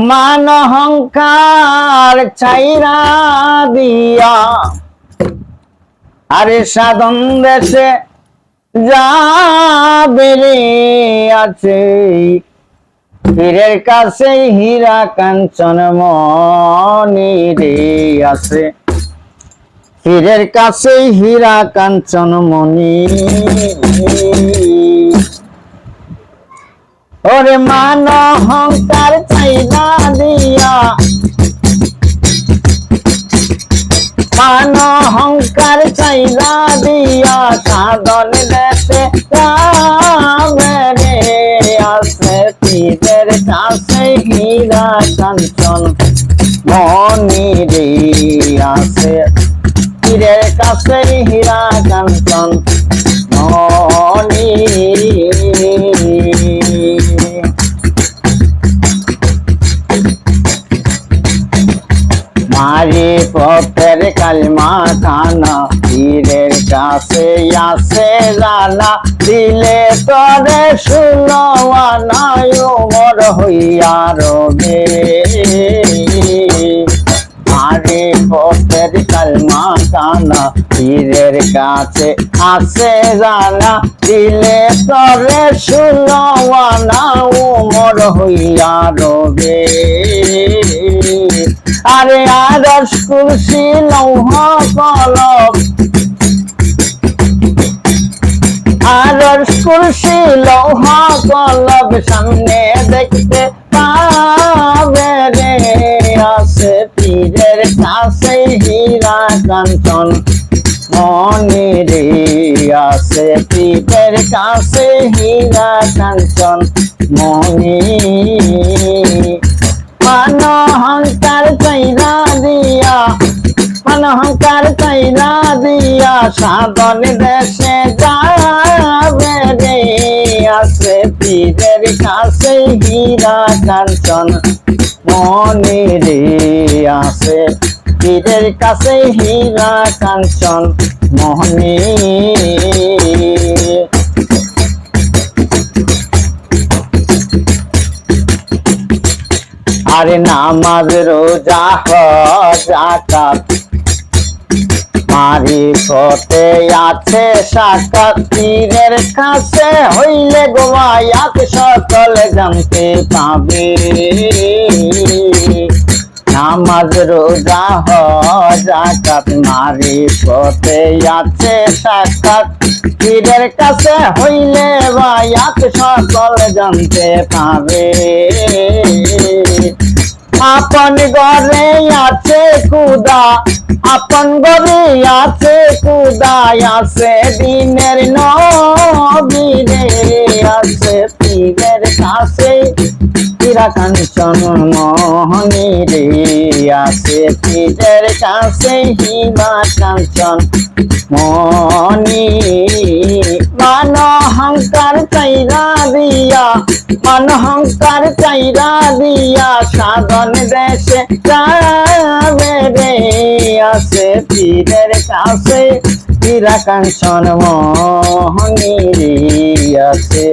মান অহংকার চাইরা দিয়া। আরে সাধন দেশে যাবে আছে। পীরের কাছে হীরা কাঞ্চন মনি আছে। পীরের কাছে হীরা কাঞ্চন মনি ওরে মান অহংকার চাইনা দিয়া মান অহংকার চাইনা দিয়া সাধন দেশে রে। আছে পীরের কাছে হীরা কাঞ্চন মনি রে আছে পীরের কাছে হীরা কাঞ্চন মনি মারি পথের কালমা খানা পীরের কাছে আসে জানা দিলে তরে শুনওয়ানায় মর হইয়া রবে। মারি পথের কালমা কানা, পীরের কাছে আসে জানা দিলে তরে শুনওয়ানা উমর হইয়া রবে। আরে আদর্শ কুরসি লৌহ কলম আদর্শ কুরসি লৌহ কলব সামনে দেখতে পাবে রে, আছে পীরের কাছে হীরা কাঞ্চন। মনে রে, আছে পীরের কাছে হীরা কাঞ্চন। মান অহংকার চাইরা দিয়া সাধন দেশে যাবে রে। আছে পীরের কাছে হীরা কাঞ্চন মনে রে আছে পীরের কাছে হীরা কাঞ্চন মোহনী আরে নামাজ রোজা হজাকাত মারি পথে আছে সাকাত পীরের কাছে হইলে গোয়ায়াত সকল জানতে পাবে। নামাজ, রোজা হজাকাত মারি পথে আছে সাকাত পীরের কাছে হইলে বায়াত সকল জানতে পাবে। আপন ঘরে আছে কুদা আপন ঘরে আছে কুদা আছে দিনের নবীরে আছে পীরের কাছে পীরা কাঞ্চন মোহনী আছে পীরের কাছে হিমা কাঞ্চন মনি মান অহংকার চাইরা দিয়া মান অহংকার চাইরা দিয়া, সাধন দেশে যাবে রে আছে পীরের কাছে পীরা কাঞ্চন মোহনী রে আছে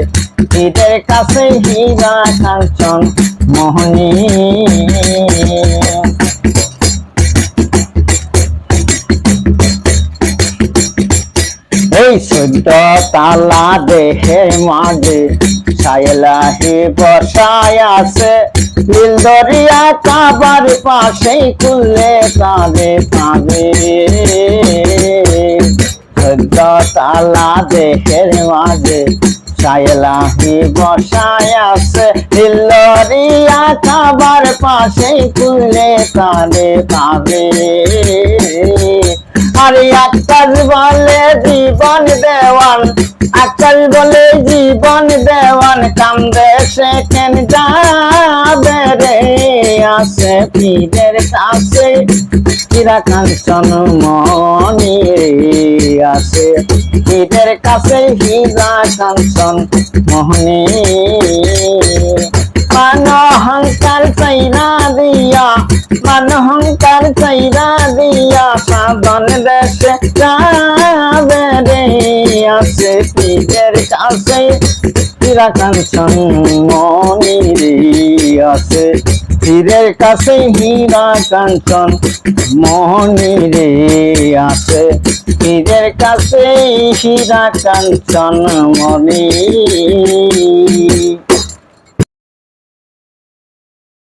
পীরের কাছে হীরা কাঞ্চন মোহনী তালা দেহের মাঝে সাইলাহি বসায় আছে। নীল দরিয়া কাবার পাশে খুললে কাঁদে পাবে তালা দেহের মাঝে সাইলাহি বসায় আছে। নীল দরিয়া কাবার পাশে খুললে কাঁদে পাবে বলে জীবন দেওয়ান। আকাশ বলে জীবন দেওয়ান, কান্দে সে কেন যাবে রে? আসে পীরের কাছে কিরা কাঞ্চন মনি আসে। পীরের কাছে হীরা কাঞ্চন মোহনী। মান অহংকার চাইরা দিয়া মান অহংকার চাইরা দিয়া, সাধন দেশে যাবে রে আছে পীরের কাছে হীরা কাঞ্চন রে আছে হীরের কাছে হীরা কাঞ্চন মনি রে আছে হীরের কাছে হীরা কাঞ্চন মনি।